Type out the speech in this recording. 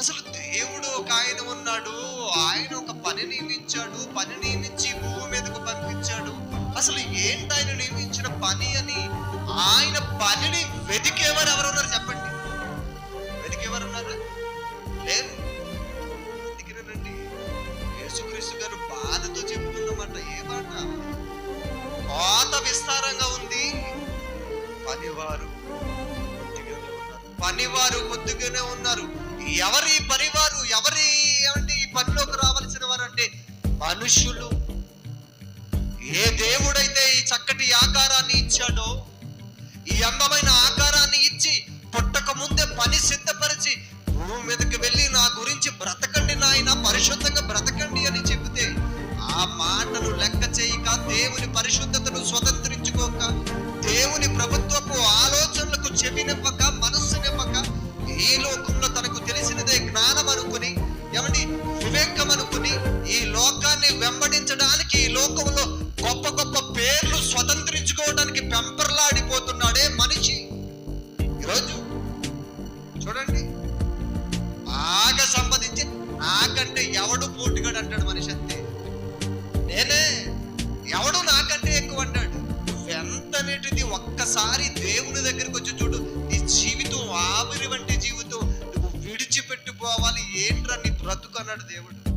అసలు దేవుడు ఒక ఆయన ఉన్నాడు ఆయన ఒక పని నియమించాడు పని నియమించి భూమి మీదకు పంపించాడు. అసలు ఏంటి ఆయన నియమించిన పని అని? ఆయన పనిని వెతికేవారు ఎవరున్నారు చెప్పండి. వెతికేవారు ఉన్నారు లేరు వెతికిరండి యేసుక్రీస్తు గారు బాధతో చెబుతున్నమాట ఏ మాట? కోత విస్తారంగా ఉంది. పనివారు కొద్దిగానే ఉన్నారు. పనివారు కొద్దిగానే ఉన్నారు. ఎవరి పనివారు ఎవరి ఏమంటే ఈ పనిలోకి రావాల్సిన వారు అంటే మనుషులు. ఏ దేవుడైతే ఈ చక్కటి ఆకారాన్ని ఇచ్చాడో ఈ అందమైన ఆకారాన్ని ఇచ్చి పుట్టక ముందే పని సిద్ధపరిచి భూమి మీదకి వెళ్ళి నా గురించి బ్రతకండి నాయన పరిశుద్ధంగా బ్రతకండి అని చెబితే ఆ మాటను లెక్క చేయక దేవుని పరిశుద్ధతను స్వతంత్రించుకోక దేవుని ప్రభుత్వం స్వతంత్రించుకోవడానికి మనిషి. ఈరోజు చూడండి బాగా సంపాదించి నాకంటే ఎవడు పోటుగాడు అంటాడు మనిషి అంతే. నేనే ఎవడు నాకంటే ఎక్కువ అంటాడు. నువ్వెంతనేటిది ఒక్కసారి దేవుని దగ్గరికి వచ్చి చూడు నీ జీవితం ఆవిరి వంటి జీవితం. నువ్వు విడిచిపెట్టుకోవాలి ఏంట్రా నీ బ్రతుకు అన్నాడు దేవుడు.